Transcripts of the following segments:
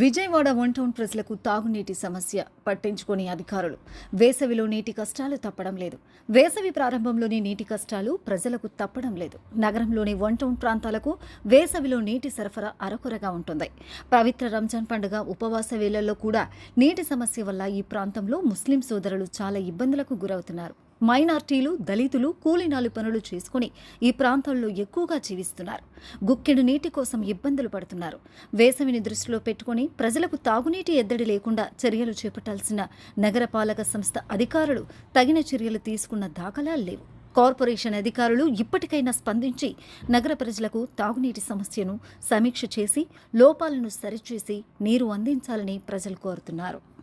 Vijayawada one town ప్రజలకు తాగునీటి సమస్య పట్టించుకొని అధికారులు. వేసవిలో నీటి కష్టాలు తప్పడం లేదు. వేసవి ప్రారంభంలోని నీటి కష్టాలు ప్రజలకు తప్పడం లేదు. నగరంలోని వన్ టౌన్ ప్రాంతాలకు వేసవిలో నీటి సరఫరా అరకొరగా ఉంటుంది. పవిత్ర రంజాన్ పండుగ ఉపవాస వేళల్లో కూడా నీటి సమస్య వల్ల ఈ ప్రాంతంలో ముస్లిం సోదరులు చాలా ఇబ్బందులకు గురవుతున్నారు. మైనార్టీలు దళితులు కూలీనాలు పనులు చేసుకుని ఈ ప్రాంతాల్లో ఎక్కువగా జీవిస్తున్నారు. గుక్కెడు నీటి కోసం ఇబ్బందులు పడుతున్నారు. వేసవిని దృష్టిలో పెట్టుకుని ప్రజలకు తాగునీటి ఎద్దడి లేకుండా చర్యలు చేపట్టాల్సిన నగరపాలక సంస్థ అధికారులు తగిన చర్యలు తీసుకున్న దాఖలాలు లేవు. కార్పొరేషన్ అధికారులు ఇప్పటికైనా స్పందించి నగర ప్రజలకు తాగునీటి సమస్యను సమీక్ష చేసి లోపాలను సరిచేసి నీరు అందించాలని ప్రజలు కోరుతున్నారు.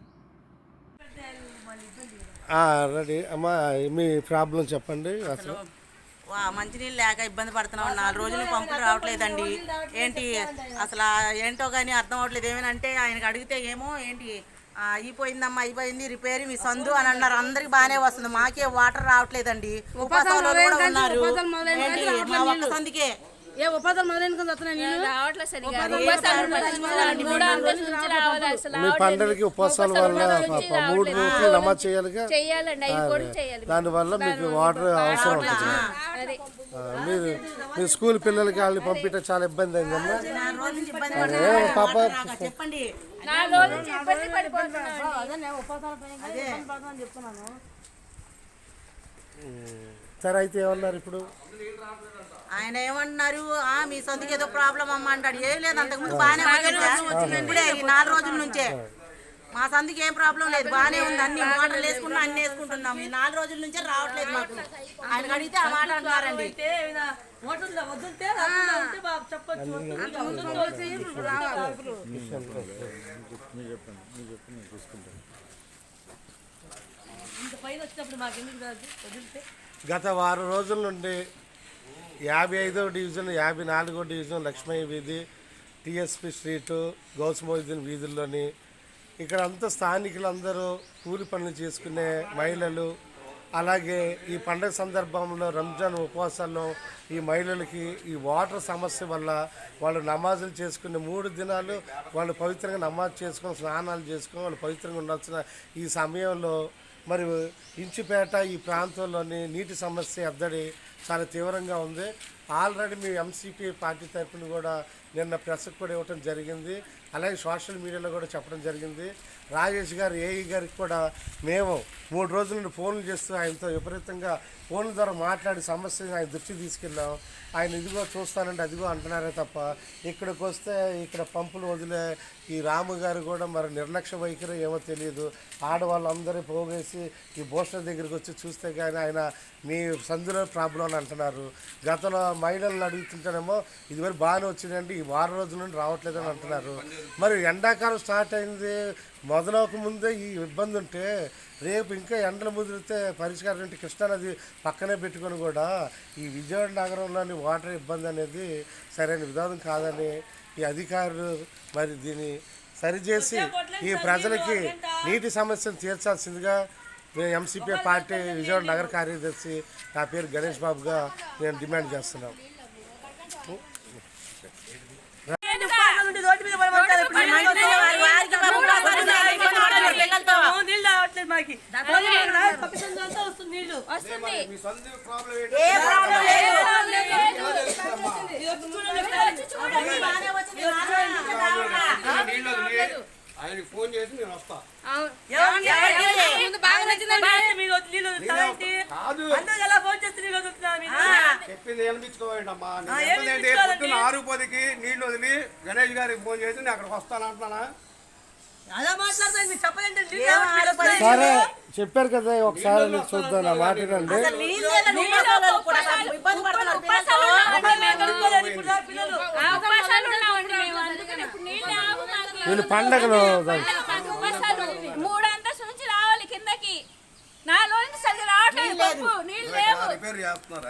రెడీ. అమ్మా మీ ప్రాబ్లం చెప్పండి అసలు. వా మంచినీళ్ళు లేక ఇబ్బంది పడుతున్నాం. నాలుగు రోజులు పంపులు రావట్లేదండి. ఏంటి అసలు ఏంటో కానీ అర్థం అవ్వట్లేదు. ఏమేనంటే ఆయనకి అడిగితే ఏమో ఏంటి ఆ, అయిపోయిందమ్మా అయిపోయింది రిపేర్ మీ సందు అని అన్నారు. అందరికి బాగానే వస్తుంది. మాకే వాటర్ రావట్లేదండి. ఉపాసాలు కూడా ఉన్నారు. ఏంటి మా ఒక్క సందికే. ఏ ఉపాధులు మొదలైన పండగకి ఉపవాసాల వల్ల పాప మూడు రోజులు నమాజ్ చేయాలిగా? చెయ్యాలండి అవి కూడా చేయాలి. దానివల్ల మీకు వాటర్ అవసరం ఉంటుంది మీరు మీ స్కూల్ పిల్లలకి వాళ్ళని పంపించడం చాలా ఇబ్బంది అయిందమ్మా పాప. చెప్పండి నాలుగు రోజుల నుంచి ఇబ్బంది పడిపోతున్నాం అదే నేను ఉపాధాల పైన ఇబ్బంది పడుతుందని చెప్తున్నాను సరే అయితే ఏమన్నారు ఇప్పుడు? ఆయన ఏమంటున్నారు? ఆ మీ సొంతకి ఏదో ప్రాబ్లం అమ్మ అంటాడు. ఏం లేదు అంతకుముందు బాగానే వచ్చింది ఇప్పుడే ఈ నాలుగు రోజుల నుంచే. మా సందికి ఏం ప్రాబ్లం లేదు బాగానే ఉంది. అన్ని మోటార్లు వేసుకున్నాం అన్ని వేసుకుంటున్నాం. ఈ నాలుగు రోజుల నుంచే రావట్లేదు మాకు. ఆయన అడిగితే ఆ మాట అంటున్నారండి. గత వారం రోజుల నుండి యాభై ఐదో డివిజన్ యాభై నాలుగో డివిజన్ లక్ష్మయ్య వీధి టిఎస్పి స్ట్రీటు గౌస్మోయిద్దీన్ వీధుల్లోని ఇక్కడ అంతా స్థానికులందరూ కూలి పనులు చేసుకునే మహిళలు అలాగే ఈ పండుగ సందర్భంలో రంజాన్ ఉపవాసాల్లో ఈ మహిళలకి ఈ వాటర్ సమస్య వల్ల వాళ్ళు నమాజులు చేసుకునే మూడు దినాలు వాళ్ళు పవిత్రంగా నమాజ్ చేసుకొని స్నానాలు చేసుకొని వాళ్ళు పవిత్రంగా ఉండాల్సిన ఈ సమయంలో మరి ఇంచుపేట ఈ ప్రాంతంలోని నీటి సమస్య ఎద్దడి చాలా తీవ్రంగా ఉంది. ఆల్రెడీ మీ ఎంసీపీ పార్టీ తరఫున కూడా నిన్న ప్రెస్కి కూడా ఇవ్వటం జరిగింది. అలాగే సోషల్ మీడియాలో కూడా చెప్పడం జరిగింది. రాజేష్ గారు ఏఈ గారికి కూడా మేము మూడు రోజుల నుండి ఫోన్లు చేస్తూ ఆయనతో విపరీతంగా ఫోన్ ద్వారా మాట్లాడి సమస్యని ఆయన దృష్టి తీసుకెళ్ళాం. ఆయన ఇదిగో చూస్తానంటే అదిగో అంటున్నారే తప్ప ఇక్కడికి వస్తే ఇక్కడ పంపులు వదిలే ఈ రాము గారు కూడా మరి నిర్లక్ష్య వైఖరి ఏమో తెలియదు. ఆడవాళ్ళందరూ పోగేసి ఈ బోస్టర్ దగ్గరికి వచ్చి చూస్తే కానీ ఆయన మీ సందులో ప్రాబ్లం అని అంటున్నారు. గతంలో మహిళలను అడుగుతుంటేనేమో ఇదివరకు బాగానే వచ్చిందండి ఈ వారం రోజుల నుండి రావట్లేదని అంటున్నారు. మరి ఎండాకాలం స్టార్ట్ అయింది మొదలవక ముందే ఈ ఇబ్బంది ఉంటే రేపు ఇంకా ఎండలు ముదిరితే పరిష్కారం ఏంటి? కృష్ణానది పక్కనే పెట్టుకొని కూడా ఈ విజయవాడ నగరంలోని వాటర్ ఇబ్బంది అనేది సరైన విధానం కాదని ఈ అధికారులు మరి దీన్ని సరిచేసి ఈ ప్రజలకి నీటి సమస్యను తీర్చాల్సిందిగా మేము ఎంసీపీ పార్టీ విజయవాడ నగర కార్యదర్శి నా పేరు గణేష్ బాబుగా నేను డిమాండ్ చేస్తున్నాం వారికి పాపం ఉపాసాలు ఉన్నాయి, ఇబ్బంది చెప్పింది ఏమిచ్చుకోవండి అమ్మా ఆ? పొద్దున్న ఆరు పదికి నీళ్ళు వదిలి గణేష్ గారికి ఫోన్ చేసి నేను అక్కడికి వస్తాను అంటున్నానా? అలా మాట్లాడతాను నీళ్ళు? సరే చెప్పారు కదా ఒకసారి చూద్దాం నా మాట వినండి అసలు నీళ్ళు లేదని ఉపాసాలు కూడా పాపం ఇబ్బంది పడుతున్నారు ఉపవాసాలు పిల్లలతో. ఉన్నామండి మేము. కనుక్కోలేదు ఇప్పుడు నా పిల్లలు ఆ ఉపవాసాలు ఉన్నామండి మేము అందుకని ఇప్పుడు నీళ్ళు రావు మాకు. వీళ్ళు పండగలు మాకు ఉపవాసాలు మూడు అంతస్తు నుంచి రావాలి కిందకి నాలుగు రోజులు సరిగ్గా రావట్లేదు పంపు నీళ్ళు లేవు గారు చేస్తున్నారు.